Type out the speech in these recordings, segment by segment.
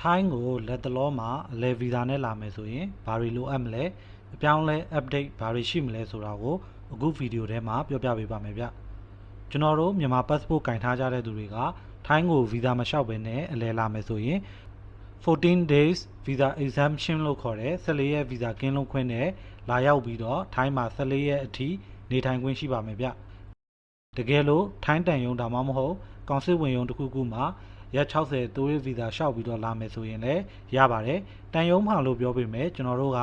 ထိုင်းကိုလက်တလောမှာအလဲဗီဇာနဲ့လာမယ်ဆိုရင်ဘာတွေလိုအပ်မလဲအပြောင်းလဲ update ဘာတွေရှိမလဲဆိုတာကိုအခုဗီဒီယိုထဲမှာပြောပြပေးပါမယ်ဗျကျွန်တော်တို့မြန်မာ passport ကင်ထားကြတဲ့သူတွေကထိုင်းကိုဗီဇာမလျှောက်ဘဲနဲ့အလဲလာမယ်ဆိုရင်14 days visa exemption လို့ခေါ်တဲ့14ရက်ဗီဇာကင်းလွတ်ခွင့်နဲ့လာရောက်ပြီးတော့ထိုင်းမှာ14ရက်အထိနေထိုင်ခွင့်ရှိပါမယ်ဗျတကယ်လို့ထိုင်းတန်ယုံဒါမှမဟုတ်ကောင်စစ်ဝင်ယုံတစ်ခုခုမှာ ရက်60တိုးရဗီဇာလျှောက်ပြီးတော့လာမယ်ဆိုရင်လည်းရပါတယ်တန်ယုံမှာလို့ပြောပေမဲ့ကျွန်တော်တို့က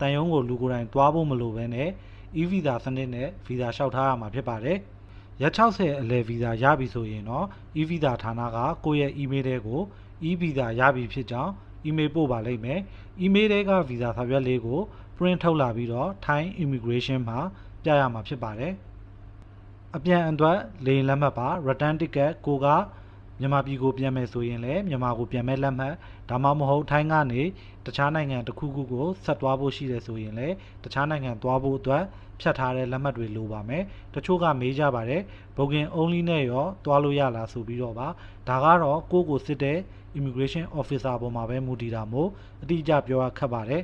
တန်ယုံကိုလူကိုယ်တိုင်သွားဖို့မလိုဘဲနဲ့ e ဗီဇာစနစ်နဲ့ဗီဇာလျှောက်ထားရမှာဖြစ်ပါတယ်ရက်60အလဲဗီဇာရပြီဆိုရင်တော့ e ဗီဇာဌာနကကိုယ့်ရဲ့ email တွေကို e ဗီဇာရပြီဖြစ်ကြောင်း email ပို့ပါလိမ့်မယ် email တွေကဗီဇာစာရွက်လေးကို print ထုတ်လာပြီးတော့ Thai immigration မှာပြရမှာဖြစ်ပါတယ်အပြန်အတွက်လေယာဉ်လက်မှတ်ပါ return ticket ကိုက မြန်မာပြည်ကိုပြန်မယ်ဆိုရင်လည်းမြန်မာကိုပြန်မဲ့လက်မှတ်ဒါမှမဟုတ်ထိုင်းကနေတခြားနိုင်ငံတစ်ခုခုကိုဆက်သွားဖို့ရှိတယ်ဆိုရင်လည်းတခြားနိုင်ငံသွားဖို့အတွက်ဖြတ်ထားတဲ့လက်မှတ်တွေလိုပါမယ်တချို့ကမေးကြပါတယ် booking only နဲ့ရောသွားလို့ရလားဆိုပြီးတော့ပါဒါကတော့ကိုယ့်ကိုစစ်တဲ့ immigration officer ပေါ်မှာပဲမူတည်တာမို့အတိအကျပြောရခက်ပါတယ်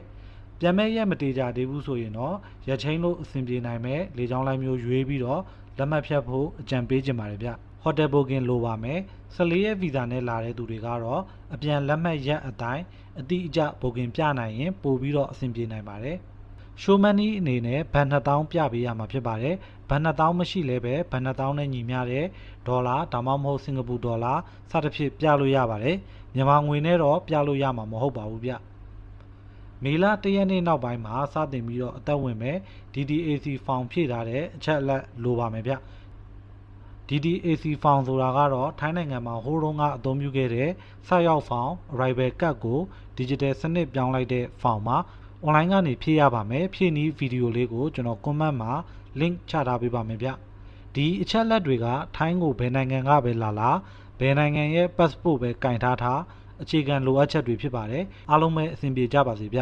ပြန်မဲ့ရက်မတေကြသေးဘူးဆိုရင်တော့ရက်ချင်းလို့အဆင်ပြေနိုင်မဲ့လေကြောင်းလိုင်းမျိုးရွေးပြီးတော့လက်မှတ်ဖြတ်ဖို့အကြံပေးချင်ပါတယ်ဗျ ဟိုတယ်ဘိုကင်လိုပါမယ်14ရက်ဗီဇာနဲ့လာတဲ့သူတွေကတော့အပြန်လက်မှတ်ရက်အတိုင်းအတိအကျဘိုကင်ပြနိုင်ရင်ပို့ပြီးတော့အဆင်ပြေနိုင်ပါတယ်ရှိုမန်နီအနေနဲ့ဘန်2000ပြပေးရမှာဖြစ်ပါတယ်ဘန်2000မရှိလဲပဲဘန်2000နဲ့ညီမျှတဲ့ဒေါ်လာဒါမှမဟုတ်စင်ကာပူဒေါ်လာစသဖြင့်ပြလို့ရပါတယ်မြန်မာငွေနဲ့တော့ပြလို့ရမှာမဟုတ်ပါဘူးဗျမေလတရက်နေ့နောက်ပိုင်းမှာစတင်ပြီးတော့အသက်ဝင်မဲ့ DDAC ဖောင်ဖြည့်ထားတဲ့အချက်အလက်လိုပါမယ်ဗျ DDAC ဖောင်ဆိုတာကတော့ထိုင်းနိုင်ငံမှာဟိုးတုန်းကအသုံးပြုခဲ့တဲ့ဆိုက်ရောက်ဖောင် arrival card ကို digital စနစ်ပြောင်းလိုက်တဲ့ဖောင်မှာ online ကနေဖြည့်ရပါမယ်ဖြည့်နည်းဗီဒီယိုလေးကိုကျွန်တော် comment မှာ link ချထားပေးပါမယ်ဗျဒီအချက်လက်တွေကထိုင်းကိုဘယ်နိုင်ငံကပဲလာလာဘယ်နိုင်ငံရဲ့ passport ပဲကင်ထားထားအခြေခံလိုအပ်ချက်တွေဖြစ်ပါတယ်အားလုံးပဲအဆင်ပြေကြပါစေဗျ